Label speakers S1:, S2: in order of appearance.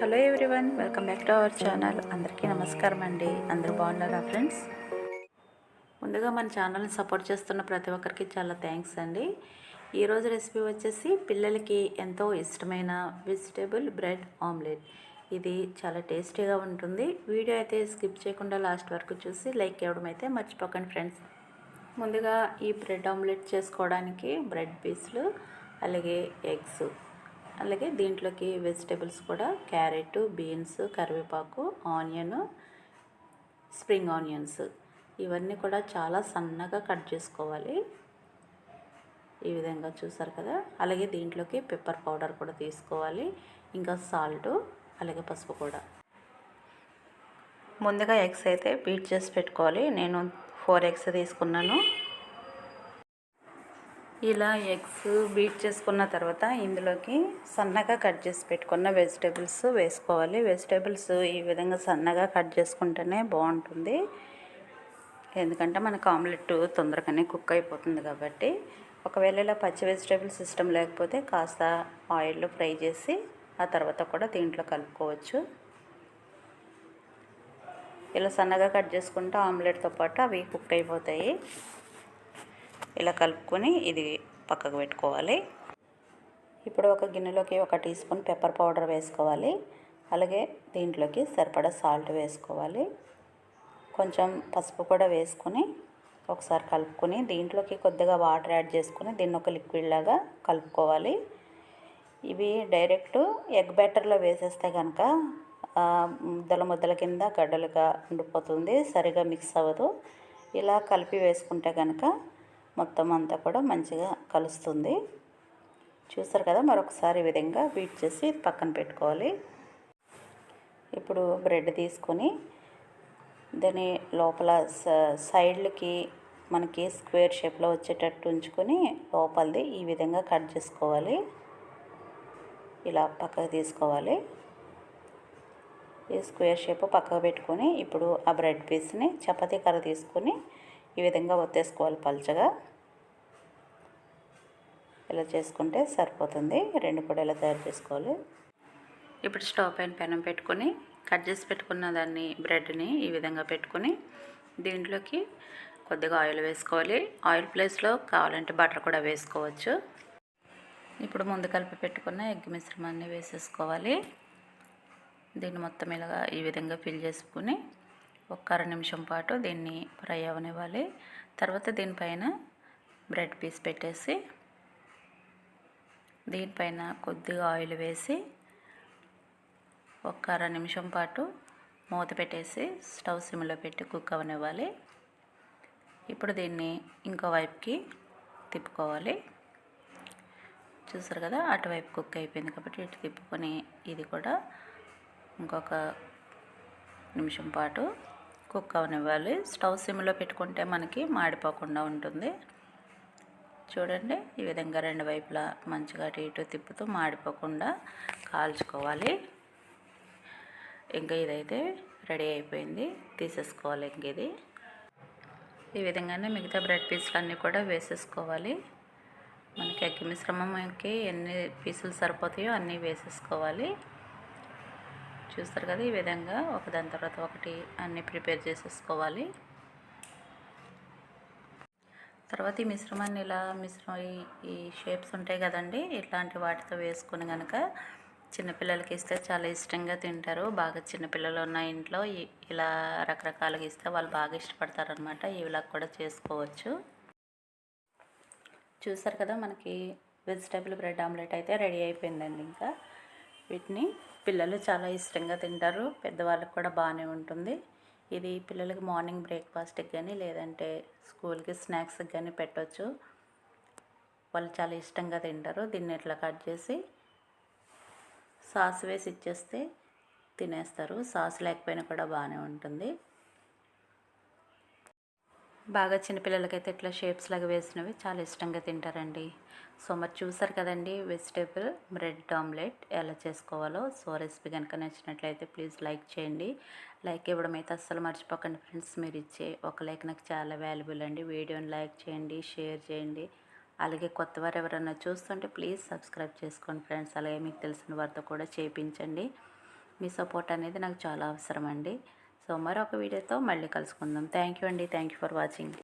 S1: Hello everyone welcome back to our channel. అందరికీ నమస్కారం అండి. అందరూ బాగున్నారా ఫ్రెండ్స్? ముందుగా మన ఛానల్ని సపోర్ట్ చేస్తున్న ప్రతి ఒక్కరికి చాలా థ్యాంక్స్ అండి. ఈరోజు రెసిపీ వచ్చేసి పిల్లలకి ఎంతో ఇష్టమైన వెజిటేబుల్ బ్రెడ్ ఆమ్లెట్ ఇది చాలా టేస్టీగా ఉంటుంది. వీడియో అయితే స్కిప్ చేయకుండా లాస్ట్ వరకు చూసి లైక్ ఇవ్వడం అయితే మర్చిపోకండి ఫ్రెండ్స్. ముందుగా ఈ బ్రెడ్ ఆమ్లెట్ చేసుకోవడానికి బ్రెడ్ పీసులు అలాగే ఎగ్స్ అలాగే దీంట్లోకి వెజిటేబుల్స్ కూడా క్యారెట్ బీన్స్ కరివేపాకు ఆనియన్ స్ప్రింగ్ ఆనియన్స్. ఇవన్నీ కూడా చాలా సన్నగా కట్ చేసుకోవాలి. ఈ విధంగా చూసారు కదా? అలాగే దీంట్లోకి పెప్పర్ పౌడర్ కూడా తీసుకోవాలి. ఇంకా సాల్ట్ అలాగే పసుపు కూడా. ముందుగా ఎగ్స్ అయితే బీట్ చేసి పెట్టుకోవాలి. నేను ఫోర్ ఎగ్స్ తీసుకున్నాను. ఇలా ఎగ్స్ బీట్ చేసుకున్న తర్వాత ఇందులోకి సన్నగా కట్ చేసి పెట్టుకున్న వెజిటేబుల్స్ వేసుకోవాలి. వెజిటేబుల్స్ ఈ విధంగా సన్నగా కట్ చేసుకుంటేనే బాగుంటుంది. ఎందుకంటే మనకు ఆమ్లెట్ తొందరగానే కుక్ అయిపోతుంది కాబట్టి. ఒకవేళ ఇలా పచ్చి వెజిటేబుల్స్ ఇష్టం లేకపోతే కాస్త ఆయిల్లో ఫ్రై చేసి ఆ తర్వాత కూడా దీంట్లో కలుపుకోవచ్చు. ఇలా సన్నగా కట్ చేసుకుంటే ఆమ్లెట్తో పాటు అవి కుక్ అయిపోతాయి. ఇలా కలుపుకొని ఇది పక్కకు పెట్టుకోవాలి. ఇప్పుడు ఒక గిన్నెలోకి ఒక టీ స్పూన్ పెప్పర్ పౌడర్ వేసుకోవాలి. అలాగే దీంట్లోకి సరిపడా సాల్ట్ వేసుకోవాలి. కొంచెం పసుపు కూడా వేసుకొని ఒకసారి కలుపుకొని దీంట్లోకి కొద్దిగా వాటర్ యాడ్ చేసుకొని దీన్ని ఒక లిక్విడ్ లాగా కలుపుకోవాలి. ఇవి డైరెక్ట్ ఎగ్ బ్యాటర్లో వేసేస్తే కనుక ముద్దల ముద్దల కింద గడ్డలుగా ఉండిపోతుంది సరిగా మిక్స్ అవ్వదు. ఇలా కలిపి వేసుకుంటే కనుక మొత్తం అంతా కూడా మంచిగా కలుస్తుంది. చూస్తారు కదా మరొకసారి ఈ విధంగా బీట్ చేసి పక్కన పెట్టుకోవాలి. ఇప్పుడు బ్రెడ్ తీసుకొని దాని లోపల సైడ్లకి మనకి స్క్వేర్ షేప్లో వచ్చేటట్టు ఉంచుకొని లోపలిది ఈ విధంగా కట్ చేసుకోవాలి. ఇలా పక్కకు తీసుకోవాలి. ఈ స్క్వేర్ షేప్ పక్కకు పెట్టుకొని ఇప్పుడు ఆ బ్రెడ్ పీస్ని చపాతీ కర్ర తీసుకొని ఈ విధంగా ఒత్తేసుకోవాలి పల్చగా. ఇలా చేసుకుంటే సరిపోతుంది. రెండు కూడా ఇలా తయారు చేసుకోవాలి. ఇప్పుడు స్టవ్ పైన పెనం పెట్టుకొని కట్ చేసి పెట్టుకున్న దాన్ని బ్రెడ్ని ఈ విధంగా పెట్టుకొని దీంట్లోకి కొద్దిగా ఆయిల్ వేసుకోవాలి. ఆయిల్ ప్లేస్లో కావాలంటే బటర్ కూడా వేసుకోవచ్చు. ఇప్పుడు ముందు కలిపి పెట్టుకున్న ఎగ్ మిశ్రమాన్ని వేసేసుకోవాలి. దీన్ని మొత్తం ఇలాగా ఈ విధంగా ఫిల్ చేసుకుని ఒక అర నిమిషం పాటు దీన్ని ఫ్రై అవనివ్వాలి. తర్వాత దీనిపైన బ్రెడ్ పీస్ పెట్టేసి దీనిపైన కొద్దిగా ఆయిల్ వేసి ఒక అర నిమిషం పాటు మూత పెట్టేసి స్టవ్ సిమ్లో పెట్టి కుక్ అవనివ్వాలి. ఇప్పుడు దీన్ని ఇంకో వైపుకి తిప్పుకోవాలి. చూసారు కదా అటువైపు కుక్ అయిపోయింది కాబట్టి ఇటు తిప్పుకొని ఇది కూడా ఇంకొక నిమిషం పాటు కుక్ అవనివ్వాలి. స్టవ్ సిమ్లో పెట్టుకుంటే మనకి మాడిపోకుండా ఉంటుంది. చూడండి ఈ విధంగా రెండు వైపులా మంచిగా అటు ఇటు తిప్పుతూ మాడిపోకుండా కాల్చుకోవాలి. ఇంకా ఇదైతే రెడీ అయిపోయింది. తీసేసుకోవాలి ఇంక ఇది. ఈ విధంగానే మిగతా బ్రెడ్ పీసులు అన్నీ కూడా వేసేసుకోవాలి. మనకి అగ్గి మిశ్రమంకి ఎన్ని పీసులు సరిపోతాయో అన్నీ వేసేసుకోవాలి. చూస్తారు కదా ఈ విధంగా. ఒకదాని తర్వాత ఒకటి అన్నీ ప్రిపేర్ చేసేసుకోవాలి. తర్వాత ఈ మిశ్రమాన్ని ఇలా మిశ్రమం ఈ షేప్స్ ఉంటాయి కదండి ఇట్లాంటి వాటితో వేసుకుని కనుక చిన్నపిల్లలకి ఇస్తే చాలా ఇష్టంగా తింటారు. బాగా చిన్నపిల్లలు ఉన్న ఇంట్లో ఇలా రకరకాలుగా ఇస్తే వాళ్ళు బాగా ఇష్టపడతారనమాట ఇవిలా కూడా చేసుకోవచ్చు. చూసారు కదా మనకి వెజిటేబుల్ బ్రెడ్ ఆమ్లెట్ అయితే రెడీ అయిపోయిందండి ఇంకా. వీటిని పిల్లలు చాలా ఇష్టంగా తింటారు. పెద్దవాళ్ళకి కూడా బాగానే ఉంటుంది. ఇది పిల్లలకి మార్నింగ్ బ్రేక్ఫాస్ట్కి కానీ లేదంటే స్కూల్కి స్నాక్స్కి కానీ పెట్టవచ్చు వాళ్ళు చాలా ఇష్టంగా తింటారు. దీన్ని ఇట్లా కట్ చేసి సాస్ వేసి ఇచ్చేస్తే తినేస్తారు. సాస్ లేకపోయినా కూడా బాగానే ఉంటుంది. బాగా చిన్నపిల్లలకైతే ఇట్లా షేప్స్ లాగా వేసినవి చాలా ఇష్టంగా తింటారండి. సో మరి చూసారు కదండి వెజిటేబుల్ బ్రెడ్ ఆమ్లెట్ ఎలా చేసుకోవాలో. సో రెసిపీ కనుక నచ్చినట్లయితే ప్లీజ్ లైక్ చేయండి. లైక్ ఇవ్వడం అయితే అస్సలు మర్చిపోకండి ఫ్రెండ్స్ మీరు ఇచ్చే ఒక లైక్ నాకు చాలా వాల్యుబుల్ అండి. వీడియోని లైక్ చేయండి షేర్ చేయండి. అలాగే కొత్త వారు ఎవరైనా చూస్తుంటే ప్లీజ్ సబ్స్క్రైబ్ చేసుకోండి ఫ్రెండ్స్ అలాగే మీకు తెలిసిన వారితో కూడా చేయించండి మీ సపోర్ట్ అనేది నాకు చాలా అవసరం అండి. సో మరొక వీడియోతో మళ్ళీ కలుసుకుందాం. థ్యాంక్ యూ అండి. Thank you for watching